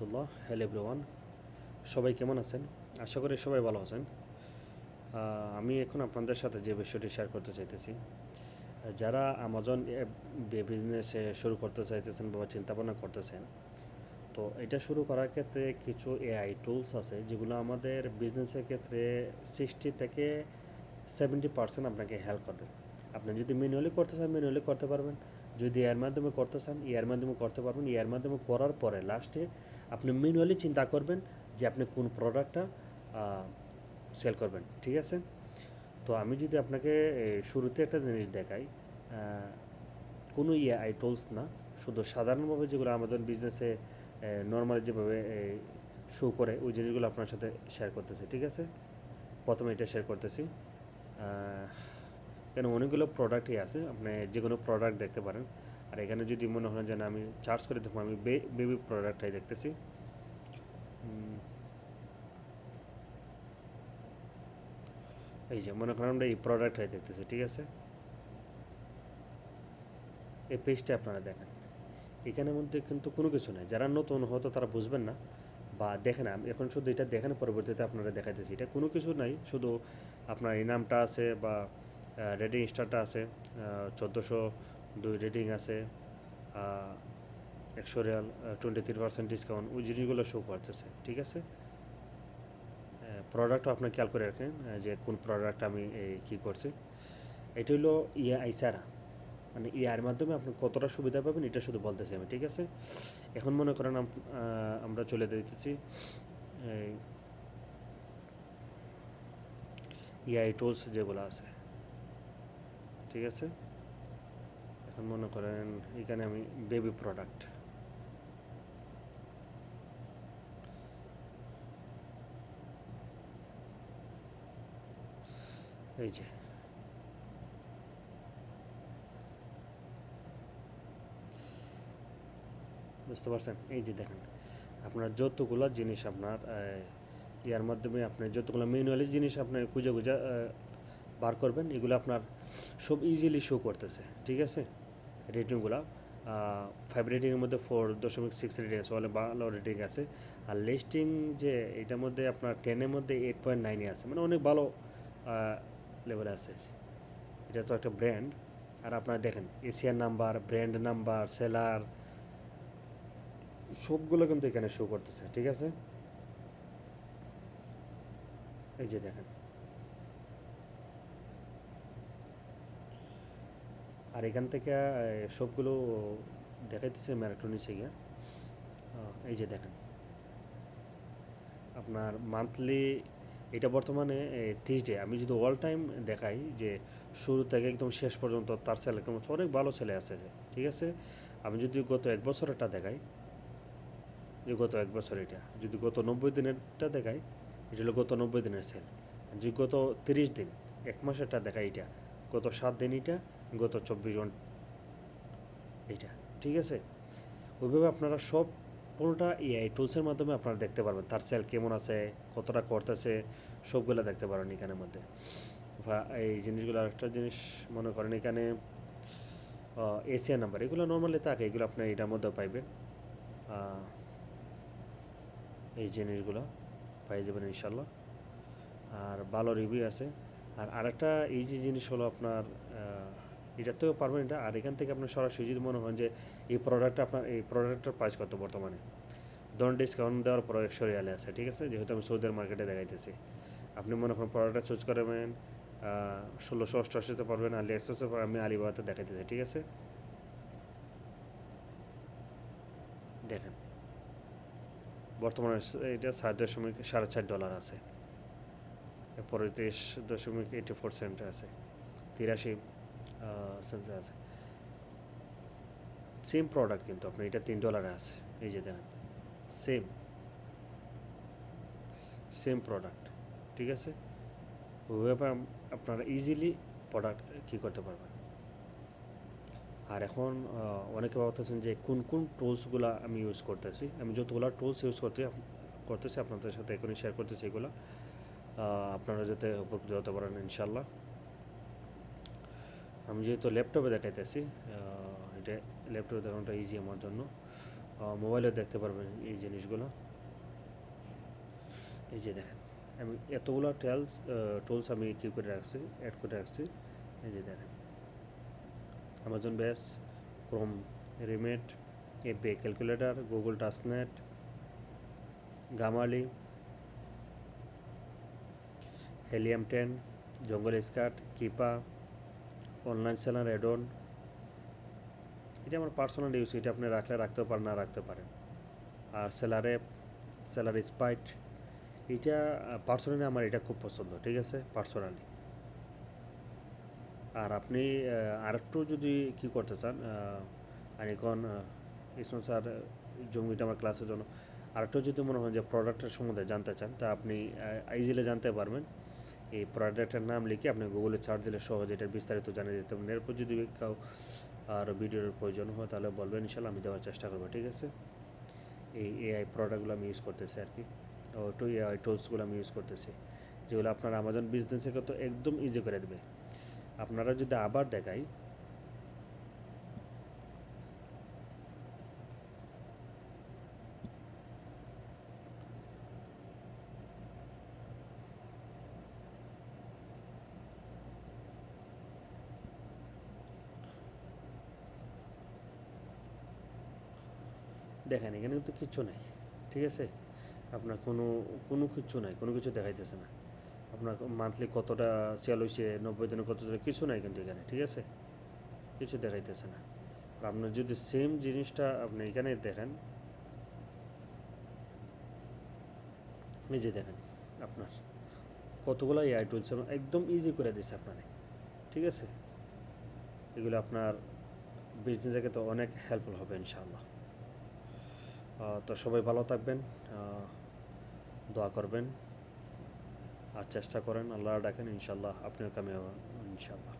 রহমতুল্লাহ, hello everyone. সবাই কেমন আছেন? আশা করি সবাই ভালো আছেন। আমি এখন আপনাদের সাথে যে বিষয়টি শেয়ার করতে চাইতেছি যারা আমাজন বিজনেস শুরু করতে চাইতেছেন বা চিন্তা ভাবনা করতেছেন, তো এটা শুরু করার ক্ষেত্রে কিছু এআই টুলস আছে, যেগুলো আমাদের বিজনেসের ক্ষেত্রে সিক্সটি থেকে সেভেন্টি পার্সেন্ট আপনাকে হেল্প করবে। আপনি যদি ম্যানুয়ালি করতে চান ম্যানুয়ালি করতে পারবেন। যদি এর মাধ্যমে করতে চান, এর মাধ্যমে করতে পারবেন। এর মাধ্যমে করার পরে লাস্টে আপনি ম্যানুয়ালি চিন্তা করবেন যে আপনি কোন প্রোডাক্টটা সেল করবেন, ঠিক আছে? তো আমি যদি আপনাকে শুরুতে একটা জিনিস দেখাই কোনো ইয়ে টুলস না, শুধু সাধারণভাবে যেগুলো আমাদের বিজনেসে নর্মালি যেভাবে শো করে, ওই জিনিসগুলো আপনার সাথে শেয়ার করতেছি, ঠিক আছে? প্রথমে এটা শেয়ার করতেছি কেন অনেকগুলো প্রোডাক্টই আছে, আপনি যে কোনো প্রোডাক্ট দেখতে পারেন আর এখানে যদি মনে হয় যে আমি চার্জ করে দেখব, আমি বেবি প্রোডাক্টটাই দেখতেছি। এই যে মনে করেন আমরা এই প্রোডাক্টটাই দেখতেছি, ঠিক আছে? এই পেজটা আপনারা দেখেন। এখানের মধ্যে কিন্তু কোনো কিছু নেই। যারা নতুন হয়তো তারা বুঝবেন না বা দেখেন আমি এখন শুধু এটা দেখেন, পরবর্তীতে আপনারা দেখাইতেছি। এটা কোনো কিছু নাই, শুধু আপনার ইনামটা আছে বা রেডিং স্টারটা আছে চোদ্দোশো দুই রেটিং আছে একশো real twenty three percent discount ওই জিনিসগুলো শো করতেছে, ঠিক আছে? প্রোডাক্টও আপনি খেয়াল করে রাখেন যে কোন প্রোডাক্ট আমি কী করছি। এটা হলো ইয়ে আইসারা মানে ইয়ার মাধ্যমে আপনি কতটা সুবিধা পাবেন, এটা শুধু বলতেছি আমি, ঠিক আছে? এখন মনে করেন আমরা চলে দিতেছি ইআই টুলস যেগুলো আছে, ঠিক আছে? মনে করেন এখানে আমি বেবি প্রোডাক্ট এই যে। বুঝতে পারছেন? এই যে দেখেন, আপনার যতগুলো জিনিস আপনার ইয়ার মাধ্যমে আপনি যতগুলো ম্যানুয়ালি জিনিস আপনার খুঁজে খুঁজে বার করবেন, এগুলো আপনার সব ইজিলি শো করতেছে, ঠিক আছে? রেটিংগুলো ফাইভ রেটিংয়ের মধ্যে ফোর দশমিক সিক্স রেটিং আছে বলে ভালো রেটিং আছে। আর লিস্টিং যে এটার মধ্যে আপনার টেনের মধ্যে এইট পয়েন্ট নাইনে আছে মানে অনেক ভালো লেভেলে আছে। এটা তো একটা ব্র্যান্ড আর আপনারা দেখেন Asian number brand number seller সবগুলো কিন্তু এখানে শো করতেছে, ঠিক আছে? এই যে দেখেন। আর এখান থেকে সবগুলো দেখাইতেছে ম্যারাথন নিচে গিয়ে। এই যে দেখেন। আপনার মান্থলি এটা বর্তমানে তিরিশ ডে আমি যদি অল টাইম দেখাই যে শুরু থেকে একদম শেষ পর্যন্ত তার ছেলে কেমন অনেক ভালো ছেলে আছে যে, ঠিক আছে? আমি যদি গত এক বছরেরটা দেখাই, যে গত এক বছর এটা, যদি গত নব্বই দিনেরটা দেখাই, এটা হলো গত নব্বই দিনের সেল যদি গত তিরিশ দিন, এক মাসেরটা দেখাই এটা গত সাত দিন এটা, গত চব্বিশ ঘণ্টা এইটা ঠিক আছে? ওইভাবে আপনারা সব পুরোটা এআই টুলসের মাধ্যমে আপনারা দেখতে পারবেন। তার সেল কেমন আছে, কতটা করতেছে সবগুলো দেখতে পারেন এখানের মধ্যে। বা এই জিনিসগুলো আরেকটা জিনিস মনে করেন এখানে এশিয়া নাম্বার এগুলো নর্মালি থাকে, এগুলো আপনি এটার মধ্যেও পাইবেন। এই জিনিসগুলো পাই যাবেন ইনশাল্লাহ। আর ভালো রিভিউ আছে। আর আরেকটা এই যে জিনিস হলো আপনার এটা এটাতেও পারবেন এটা। আর এখান থেকে আপনার সরাসরি যদি মনে হয় যে এই প্রোডাক্টটা আপনার, এই প্রোডাক্টটার প্রাইস কত বর্তমানে? ধরুন ডিসকাউন্ট দেওয়ার পর একশো রিয়ালে আছে, ঠিক আছে? যেহেতু আমি সৌদের মার্কেটে দেখাইতেছি। আপনি মনে করেন প্রোডাক্টটা চুজ করবেন ষোলোশো অষ্টআশিতে পারবেন আলি এক্সপ্রেসে আমি আলিবাবাতে দেখাইতেছি, ঠিক আছে? দেখেন। বর্তমানে এটা সাত দশমিক সাড়ে চার ডলার আছে। তেইশ দশমিক এইটি ফোর সেন্টে আছে, তিরাশি সেন্সে আছে। সেম প্রোডাক্ট কিন্তু আপনি, এটা তিন ডলারে আছে, এই যে দেখেন সেম সেম প্রোডাক্ট ঠিক আছে? ওইভাবে আপনারা ইজিলি প্রোডাক্ট কী করতে পারবেন? আর এখন অনেকে ভাবতেছেন যে কোন কোন টুলসগুলো আমি ইউজ করতেছি? আমি যতগুলো টুলস ইউজ করতে, করতেছি, আপনাদের সাথে এখনই শেয়ার করতেছি এগুলো। আপনারা যাতে উপকৃত হতে পারেন ইনশাল্লাহ আমি যেহেতু ল্যাপটপে দেখাইতেছি এটা ল্যাপটপে দেখানোটা ইজি আমার জন্য। মোবাইলে দেখতে পারবেন এই জিনিসগুলো। এই যে দেখেন, আমি এতগুলো টেলস টুলস আমি কি করে রাখছি অ্যাড করে রাখছি, এই যে দেখেন। অ্যামাজন বেস ক্রোম রিমেট এপে calculator Google Translate Grammarly Helium ten, Jungle Scout, Keepa, online seller addon. এটা আমার পার্সোনাল ইউজ, এটা আপনি রাখলে রাখতেও পারেন, না রাখতে পারেন। আর সেলার সেলার স্পাইট, এটা, পার্সোনালি আমার এটা খুব পছন্দ, ঠিক আছে? পার্সোনালি। আর আপনি আরেকটু যদি কি করতে চান আর এখন ইসমান স্যার জমিটা আমার ক্লাসের জন্য, আরেকটু যদি মনে হয় যে প্রোডাক্টের সম্বন্ধে জানতে চান, তা আপনি ইজিলি জানতে পারবেন। এই প্রোডাক্টের নাম লিখে আপনি গুগলে চার্জ দিলে সহজে এটার বিস্তারিত জানিয়ে দিতে পারেন এরপর যদি কাউ আর ভিডিওর প্রয়োজন হয়, তাহলে বলবেন ইনশাল্লাহ আমি দেওয়ার চেষ্টা করব। ঠিক আছে? এই এআই প্রোডাক্টগুলো আমি ইউজ করতেছি আর কি। টু এআই টুলসগুলো আমি ইউজ করতেছি। যেগুলো আপনার আমাজন বিজনেসের কত একদম ইজি করে দেবে। আপনারা যদি আবার দেখাই দেখেন, এখানে কিন্তু কিচ্ছু নাই, ঠিক আছে? আপনার কোনো কোনো কিছু নাই, কোনো কিছু দেখাইতেছে না। আপনার মান্থলি কতটা সেল হয়েছে নব্বই দিনে কত কিছু নাই কিন্তু এখানে, ঠিক আছে? কিছু দেখাইতেছে না। আপনার যদি সেম জিনিসটা আপনি এখানে দেখেন যে দেখেন আপনার, কতগুলো এআই টুলস একদম ইজি করে দিছে আপনারে, ঠিক আছে? এগুলো আপনার বিজনেসে তো অনেক হেল্পফুল হবে, ইনশাআল্লাহ। তো সবাই ভালো থাকবেন দোয়া করবেন আর চেষ্টা করেন, আল্লাহ ডাকেন ইনশাল্লাহ আপনিও কামে ইনশাল্লাহ